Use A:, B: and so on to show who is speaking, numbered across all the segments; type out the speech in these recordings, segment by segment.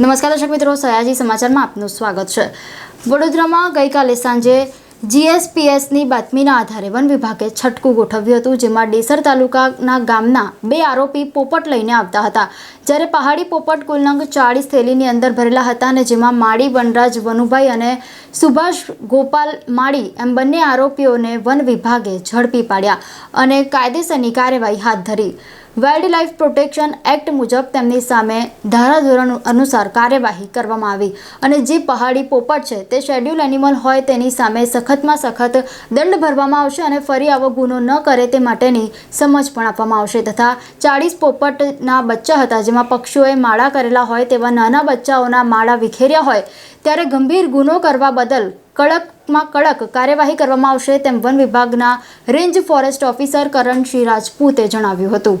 A: નમસ્કાર દર્શક મિત્રો, સયાજી સમાચારમાં આપનું સ્વાગત છે. વડોદરામાં ગઈકાલે સાંજે જીએસપીએસની બાતમીના આધારે વન વિભાગે છટકું ગોઠવ્યું હતું, જેમાં ડેસર તાલુકાના ગામના બે આરોપી પોપટ લઈને આવતા હતા. જ્યારે પહાડી પોપટ કુલનંગ ચાળીસ થેલીની અંદર ભરેલા હતા અને જેમાં માળી, વનરાજ, વનુભાઈ અને સુભાષ ગોપાલ માળી એમ બંને આરોપીઓને વન વિભાગે ઝડપી પાડ્યા અને કાયદેસરની કાર્યવાહી હાથ ધરી. વાઇલ્ડ લાઇફ પ્રોટેક્શન એક્ટ મુજબ તેમની સામે ધારાધોરણ અનુસાર કાર્યવાહી કરવામાં આવી અને જે પહાડી પોપટ છે તે શેડ્યુલ એનિમલ હોય તેની સામે સખતમાં સખત દંડ ભરવામાં આવશે અને ફરી આવો ગુનો ન કરે તે માટેની સમજ પણ આપવામાં આવશે તથા ચાળીસ પોપટના બચ્ચા હતા જેમાં પક્ષીઓએ માળા કરેલા હોય તેવા નાના બચ્ચાઓના માળા વિખેર્યા હોય ત્યારે ગંભીર ગુનો કરવા બદલ કડકમાં કડક કાર્યવાહી કરવામાં આવશે તેમ વન વિભાગના રેન્જ ફોરેસ્ટ ઓફિસર કરણસિંહ રાજપૂતે જણાવ્યું હતું.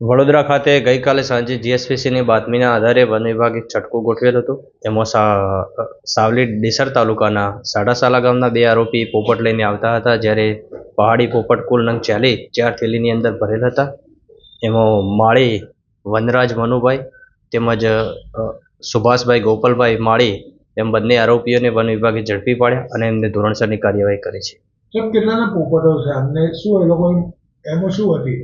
B: વડોદરા ખાતે ગઈકાલે સાંજે જીએસપીસીની બાતમીના આધારે વન વિભાગે છટકું ગોઠવેલ હતો. એમાં સાવલી ડેસર તાલુકાના સાડાસાલા ગામના બે આરોપી પોપટ લઈને આવતા હતા, જ્યારે પહાડી પોપટ કુલ નંગ ચાલી ચાર થેલીની અંદર ભરેલ હતા. એમાં માળી વનરાજ મનુભાઈ તેમજ સુભાષભાઈ ગોપાલભાઈ માળી એમ બંને આરોપીઓને વન વિભાગે ઝડપી પાડ્યા અને એમને ધોરણસરની કાર્યવાહી કરી છે.
C: સર કેટલાના પોપટો છે? અમને શું એ લોકો એમાં શું હતી?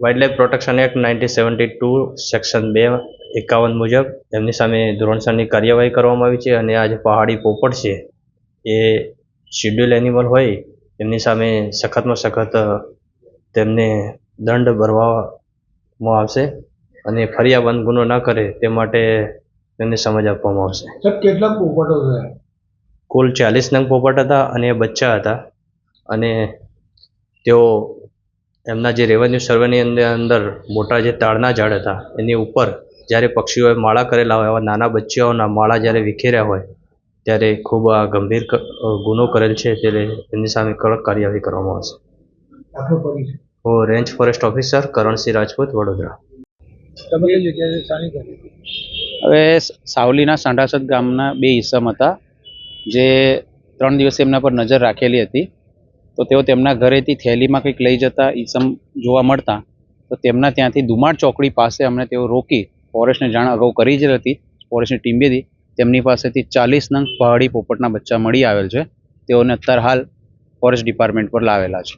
B: Wild life protection act nineteen seventy two section બે એકાવન મુજબ એમની સામે ધોરણસરની કાર્યવાહી કરવામાં આવી છે અને આ જે પહાડી પોપટ છે એ શિડ્યુલ એનિમલ હોય એમની સામે સખતમાં સખત તેમને દંડ ભરવામાં આવશે અને ફરી આ બંધ ગુનો ન કરે તે માટે તેમને સમજ આપવામાં આવશે.
C: સર કેટલા પોપટો
B: કુલ ચાલીસ નંગ પોપટ હતા અને એ બચ્ચા હતા. અને તેઓ એમના જે રેવન્યુ સર્વેની અંદર અંદર મોટા જે તાળના ઝાડ હતા એની ઉપર જ્યારે પક્ષીઓએ માળા કરેલા હોય એવા નાના બચ્ચાઓના માળા જ્યારે વિખેર્યા હોય ત્યારે ખૂબ આ ગંભીર ગુનો કરેલ છે. ત્યારે એમની સામે કડક કાર્યવાહી કરવામાં આવશે. હું range forest officer Karansinh Rajput Vadodara.
C: તમે જગ્યાએ સ્થાનિક હતી
D: હવે સાવલીના સાંઢાસદ ગામના બે ઈસમ હતા જે ત્રણ દિવસે એમના પર નજર રાખેલી હતી. તો તેઓ તેમના ઘરેથી થેલીમાં કંઈક લઈ જતા ઈસમ જોવા મળતા તો તેમના ત્યાંથી દુમાડ ચોકડી પાસે અમને તેઓ રોકી ફોરેસ્ટને જાણ અગાઉ કરી જ હતી ફોરેસ્ટની ટીમ બી તેમની પાસેથી ચાલીસ નંગ પહાડી પોપટના બચ્ચા મળી આવેલ છે. તેઓને અત્યારે હાલ ફોરેસ્ટ ડિપાર્ટમેન્ટ પર લાવેલા છે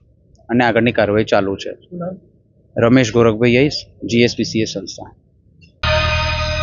D: અને આગળની કાર્યવાહી ચાલુ છે. રમેશ ગોરખભાઈ યઈસ જીએસપીસીએ સંસ્થા.